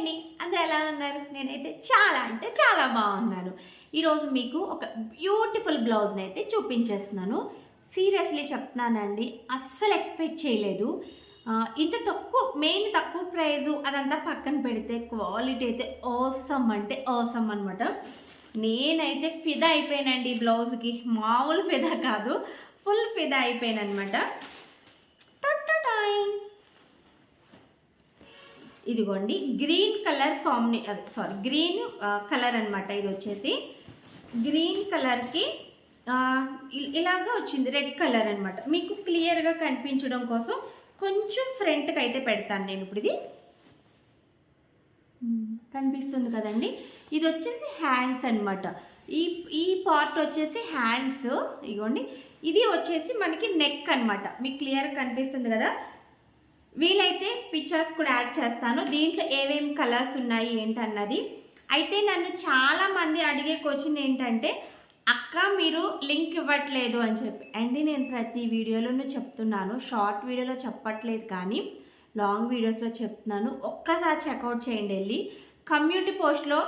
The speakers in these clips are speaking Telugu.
అండి అందరు ఎలా ఉన్నారు? నేనైతే చాలా అంటే చాలా బాగున్నాను. ఈరోజు మీకు ఒక బ్యూటిఫుల్ బ్లౌజ్ని అయితే చూపించేస్తున్నాను. సీరియస్లీ చెప్తున్నానండి అస్సలు ఎక్స్పెక్ట్ చేయలేదు. ఇంత తక్కువ మెయిన్ తక్కువ ప్రైజు అదంతా పక్కన పెడితే క్వాలిటీ అయితే ఓసమ్ అంటే ఓసమ్ అనమాట నేనైతే ఫిదా అయిపోయానండి ఈ బ్లౌజ్కి. మామూలు ఫిదా కాదు ఫుల్ ఫిదా అయిపోయాను అనమాట ఇదిగోండి. Green colour combine sorry green colour అన్నమాట ఇది వచ్చేసి. గ్రీన్ కలర్కి ఇలాగా వచ్చింది రెడ్ కలర్ అన్నమాట. మీకు క్లియర్గా కనిపించడం కోసం కొంచెం ఫ్రంట్కి అయితే పెడతాను నేను ఇప్పుడు ఇది. కనిపిస్తుంది కదండి. ఇది వచ్చేసి హ్యాండ్స్ అన్నమాట. ఈ ఈ పార్ట్ వచ్చేసి హ్యాండ్స్. ఇగోండి ఇది వచ్చేసి మనకి నెక్ అన్నమాట. మీకు క్లియర్ కనిపిస్తుంది కదా? వీలైతే పిక్చర్స్ కూడా యాడ్ చేస్తాను. దీంట్లో ఏమేమి కలర్స్ ఉన్నాయి ఏంటన్నది. అయితే నన్ను చాలామంది అడిగే క్వశ్చన్ ఏంటంటే అక్క మీరు లింక్ ఇవ్వట్లేదు అని చెప్పి. అండి నేను ప్రతి వీడియోలోనూ చెప్తున్నాను. షార్ట్ వీడియోలో చెప్పట్లేదు కానీ లాంగ్ వీడియోస్లో చెప్తున్నాను. ఒక్కసారి చెక్అవుట్ చేయండి వెళ్ళి. కమ్యూనిటీ పోస్ట్లో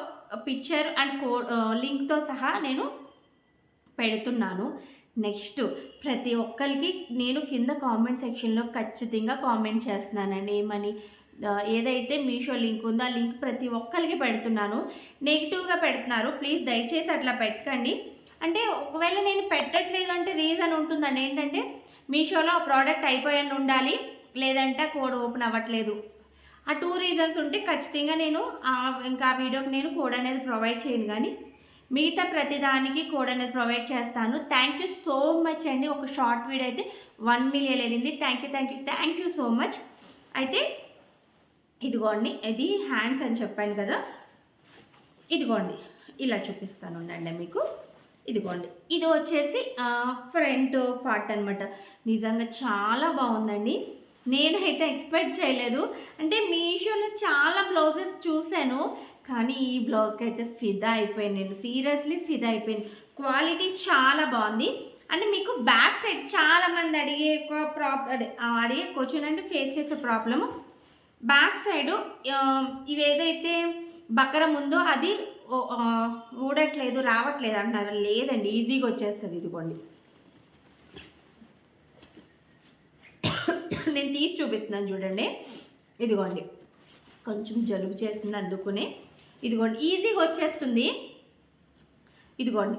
పిక్చర్ అండ్ కో లింక్తో సహా నేను పెడుతున్నాను. నెక్స్ట్ ప్రతి ఒక్కరికి నేను కింద కామెంట్ సెక్షన్లో ఖచ్చితంగా కామెంట్ చేస్తున్నానండి. ఏమని? ఏదైతే మీషో లింక్ ఉందో ఆ లింక్ ప్రతి ఒక్కరికి పెడుతున్నాను. నెగిటివ్గా పెడుతున్నారు. ప్లీజ్ దయచేసి అట్లా పెట్టకండి. అంటే ఒకవేళ నేను పెట్టట్లేదు అంటే రీజన్ ఉంటుందండి. ఏంటంటే మీషోలో ఆ ప్రోడక్ట్ అయిపోయాను ఉండాలి లేదంటే కోడ్ ఓపెన్ అవ్వట్లేదు. ఆ టూ రీజన్స్ ఉంటే ఖచ్చితంగా నేను ఆ ఇంకా ఆ వీడియోకి నేను కోడ్ అనేది ప్రొవైడ్ చేయను. కానీ మిగతా ప్రతిదానికి కోడ్ అనేది ప్రొవైడ్ చేస్తాను. థ్యాంక్ యూ సో మచ్ అండి. ఒక షార్ట్ వీడియో అయితే వన్ మిలియన్ వెళ్ళింది. Thank you thank you thank you so much అయితే ఇదిగోండి ఇది హ్యాండ్స్ అని చెప్పాను కదా. ఇదిగోండి ఇలా చూపిస్తాను ఉండండి మీకు. ఇదిగోండి ఇది వచ్చేసి ఫ్రంట్ పార్ట్ అనమాట నిజంగా చాలా బాగుందండి. నేనైతే ఎక్స్పెక్ట్ చేయలేదు. అంటే మీషోలో చాలా బ్లౌజెస్ చూశాను. కానీ ఈ బ్లౌజ్కి అయితే ఫిదా అయిపోయింది. నేను సీరియస్లీ ఫిదా అయిపోయింది. క్వాలిటీ చాలా బాగుంది. అంటే మీకు బ్యాక్ సైడ్ చాలామంది అడిగే ఒక ప్రాబ్ అడిగే క్వశ్చన్ అంటే ఫేస్ చేసే ప్రాబ్లము బ్యాక్ సైడు ఇవేదైతే బకరం ఉందో అది ఊడట్లేదు రావట్లేదు అంటారు. లేదండి ఈజీగా వచ్చేస్తుంది ఇదిగోండి. నేను తీసి చూపిస్తున్నాను చూడండి. ఇదిగోండి. కొంచెం జలుబు చేస్తుంది అందుకుని. ఇదిగోండి ఈజీగా వచ్చేస్తుంది. ఇదిగోండి.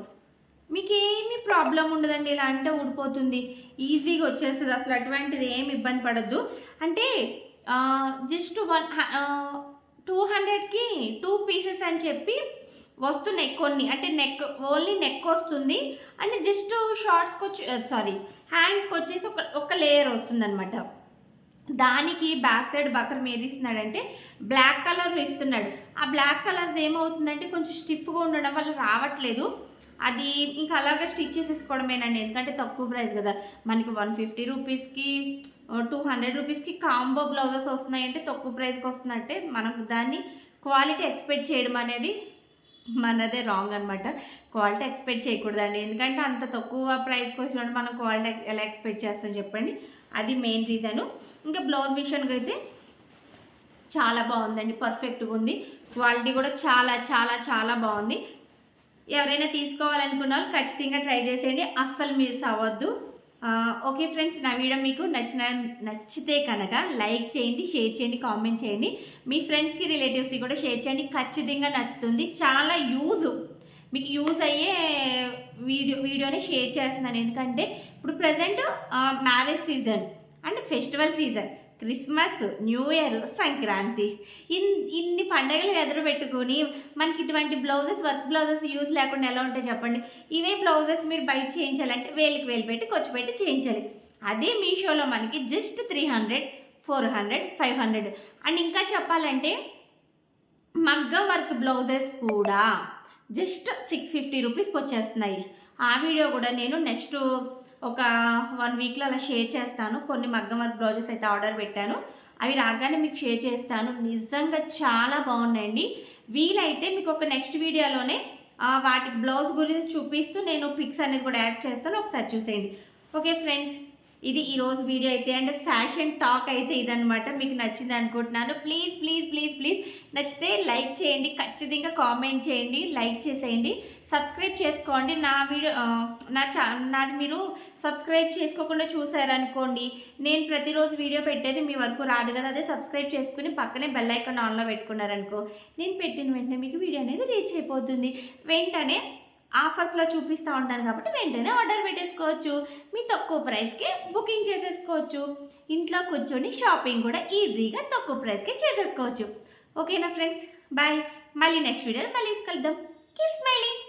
మీకు ఏమి ప్రాబ్లం ఉండదండి ఇలా అంటే ఊడిపోతుంది. ఈజీగా వచ్చేస్తుంది అసలు అటువంటిది ఏమి ఇబ్బంది పడద్దు. అంటే జస్ట్ వన్ టూ హండ్రెడ్కి టూ పీసెస్ అని చెప్పి వస్తున్నాయి కొన్ని. అంటే నెక్ ఓన్లీ నెక్ వస్తుంది. అంటే జస్ట్ షార్ట్స్కి వచ్చి సారీ హ్యాండ్స్కి వచ్చేసి ఒక ఒక లేయర్ వస్తుంది అనమాట దానికి బ్యాక్ సైడ్ బకర్ ఏది ఇస్తున్నాడంటే బ్లాక్ కలర్ ఇస్తున్నాడు. ఆ బ్లాక్ కలర్ది ఏమవుతుందంటే కొంచెం స్టిఫ్గా ఉండడం వల్ల రావట్లేదు. అది ఇంకా అలాగే స్టిచ్ చేసేసుకోవడమేనండి. ఎందుకంటే తక్కువ ప్రైస్ కదా. మనకి వన్ ఫిఫ్టీ రూపీస్కి టూ హండ్రెడ్ రూపీస్కి కాంబో బ్లౌజెస్ వస్తున్నాయంటే తక్కువ ప్రైస్కి వస్తున్నట్టే మనకు దాన్ని క్వాలిటీ ఎక్స్పెక్ట్ చేయడం అనేది మనదే రాంగ్ అనమాట క్వాలిటీ ఎక్స్పెక్ట్ చేయకూడదండి. ఎందుకంటే అంత తక్కువ ప్రైస్కి వచ్చినప్పుడు మనం క్వాలిటీ ఎలా ఎక్స్పెక్ట్ చేస్తాం చెప్పండి? అది మెయిన్ రీజను ఇంకా బ్లౌజ్ విషయానికి అయితే చాలా బాగుందండి. పర్ఫెక్ట్గా ఉంది. క్వాలిటీ కూడా చాలా చాలా చాలా బాగుంది. ఎవరైనా తీసుకోవాలనుకున్న వాళ్ళు ఖచ్చితంగా ట్రై చేసేయండి. అస్సలు మిస్ అవ్వద్దు. ఓకే ఫ్రెండ్స్ నా వీడియో మీకు నచ్చిన నచ్చితే కనుక లైక్ చేయండి షేర్ చేయండి కామెంట్ చేయండి. మీ ఫ్రెండ్స్కి రిలేటివ్స్కి కూడా షేర్ చేయండి. ఖచ్చితంగా నచ్చుతుంది. చాలా యూజ్. మీకు యూజ్ అయ్యే వీడియో వీడియోని షేర్ చేస్తున్నాను. ఎందుకంటే ఇప్పుడు present marriage season and festival season Christmas new year Sankranti. In ఇన్ని పండగలు ఎదురు పెట్టుకుని మనకి ఇటువంటి బ్లౌజెస్ వర్క్ బ్లౌజెస్ యూజ్ లేకుండా ఎలా ఉంటాయి చెప్పండి? ఇవే బ్లౌజెస్ మీరు బయట చేయించాలంటే వేలికి వేలు పెట్టి ఖర్చు పెట్టి చేయించాలి. అదే మీషోలో మనకి just three hundred four hundred five hundred. And ఇంకా చెప్పాలంటే మగ్గ వర్క్ బ్లౌజెస్ కూడా జస్ట్ సిక్స్ ఫిఫ్టీ రూపీస్కి వచ్చేస్తున్నాయి. ఆ వీడియో కూడా నేను నెక్స్ట్ ఒక వన్ వీక్లో అలా షేర్ చేస్తాను. కొన్ని మగ్గం వర్క్ బ్లౌజెస్ అయితే ఆర్డర్ పెట్టాను. అవి రాగానే మీకు షేర్ చేస్తాను. నిజంగా చాలా బాగున్నాయండి. వీలైతే మీకు ఒక నెక్స్ట్ వీడియోలోనే వాటి బ్లౌజ్ గురించి చూపిస్తూ నేను పిక్స్ అనేది కూడా యాడ్ చేస్తాను. ఒకసారి చూసేయండి. ఓకే ఫ్రెండ్స్ ఇది ఈరోజు వీడియో అయితే అండ్ ఫ్యాషన్ టాక్ అయితే ఇదనమాట మీకు నచ్చింది అనుకుంటున్నాను. Please please please please. నచ్చితే లైక్ చేయండి ఖచ్చితంగా కామెంట్ చేయండి లైక్ చేసేయండి. సబ్స్క్రైబ్ చేసుకోండి. నా వీడియో నా ఛా నాది మీరు సబ్స్క్రైబ్ చేసుకోకుండా చూసారనుకోండి నేను ప్రతిరోజు వీడియో పెట్టేది మీ వరకు రాదు కదా. అదే సబ్స్క్రైబ్ చేసుకుని పక్కనే బెల్ ఐకాన్ ఆన్లో పెట్టుకున్నారనుకో నేను పెట్టిన వెంటనే మీకు వీడియో అనేది రీచ్ అయిపోతుంది. వెంటనే ఆఫర్స్లో చూపిస్తూ ఉంటాను కాబట్టి వెంటనే ఆర్డర్ పెట్టేసుకోవచ్చు. మీ తక్కువ ప్రైస్కే బుకింగ్ చేసేసుకోవచ్చు. ఇంట్లో కూర్చొని షాపింగ్ కూడా ఈజీగా తక్కువ ప్రైస్కే చేసేసుకోవచ్చు. ఓకేనా ఫ్రెండ్స్ బాయ్ మళ్ళీ నెక్స్ట్ వీడియో మళ్ళీ కలుద్దాం. Kiss smiling